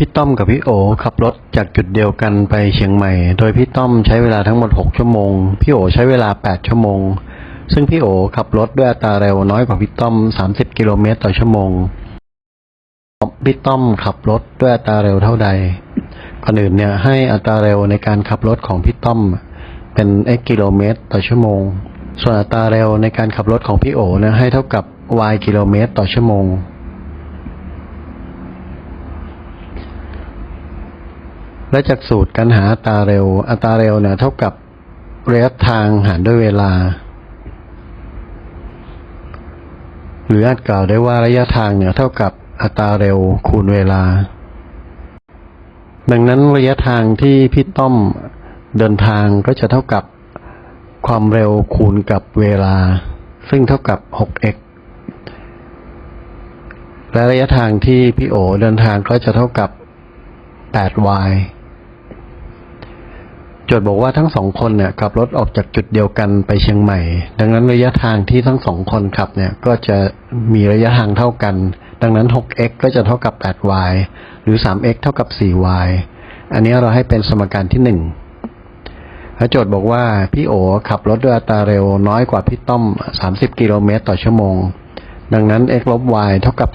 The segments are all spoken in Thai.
พี่ต้อมกับพี่โอขับรถจากจุดเดียวกันไปเชียงใหม่ โดยพี่ต้อมใช้เวลาทั้งหมด 6 ชั่วโมง พี่โอใช้เวลา 8 ชั่วโมง ซึ่งพี่โอขับรถด้วยอัตราเร็วน้อยกว่าพี่ต้อม 30 กิโลเมตรต่อชั่วโมง พี่ต้อมขับรถด้วยอัตราเร็วเท่าใดก่อนอื่นเนี่ยให้อัตราเร็วในการขับรถของพี่ต้อม เป็น x กิโลเมตรต่อชั่วโมง ส่วนอัตราเร็วในการขับรถของพี่โอเนี่ยให้เท่ากับ y กิโลเมตรต่อชั่วโมง และจากสูตรการหาอัตราเร็ว อัตราเร็วเนี่ยเท่ากับระยะทางหารด้วยเวลา หรืออาจกล่าวได้ว่าระยะทางเนี่ยเท่ากับอัตราเร็วคูณเวลา ดังนั้นระยะทางที่พี่ต้อมเดินทางก็จะเท่ากับความเร็วคูณกับเวลา ซึ่งเท่ากับ 6x และระยะทางที่พี่โอเดินทางก็จะเท่ากับ 8y จทย์บอกว่าทั้งสองคนเนี่ยขับรถออกจากจุดเดียวกันไปเชียงใหม่ ดังนั้นระยะทางที่ทั้งสองคนขับเนี่ยก็จะมีระยะทางเท่ากัน ดังนั้น 6x ก็จะเท่ากับ 8y หรือ 3x เท่ากับ 4y อันนี้เราให้เป็นสมการที่หนึ่งและโจทย์บอกว่าพี่โอขับรถด้วยอัตราเร็วน้อยกว่าพี่ต้อม 30 กิโลเมตรต่อชั่วโมง ดังนั้น x ลบ y เท่ากับ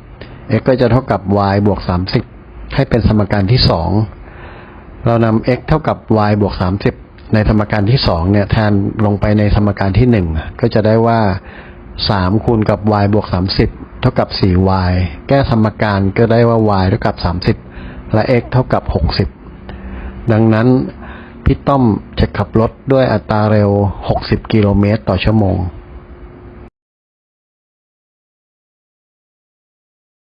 30 x ก็จะเท่ากับ y บวก 30 ให้เป็นสมการที่สอง เรานำ x เท่ากับ y บวก 30 ในสมการที่สองเนี่ยแทนลงไปในสมการที่หนึ่งก็จะได้ว่า 3 คูณกับ y บวก 30 เท่ากับ 4y แก้สมการก็ได้ว่า y เท่ากับ 30 และ x เท่ากับ 60 ดังนั้นพี่ต้อมจะขับรถด้วยอัตราเร็ว 60 กิโลเมตรต่อชั่วโมง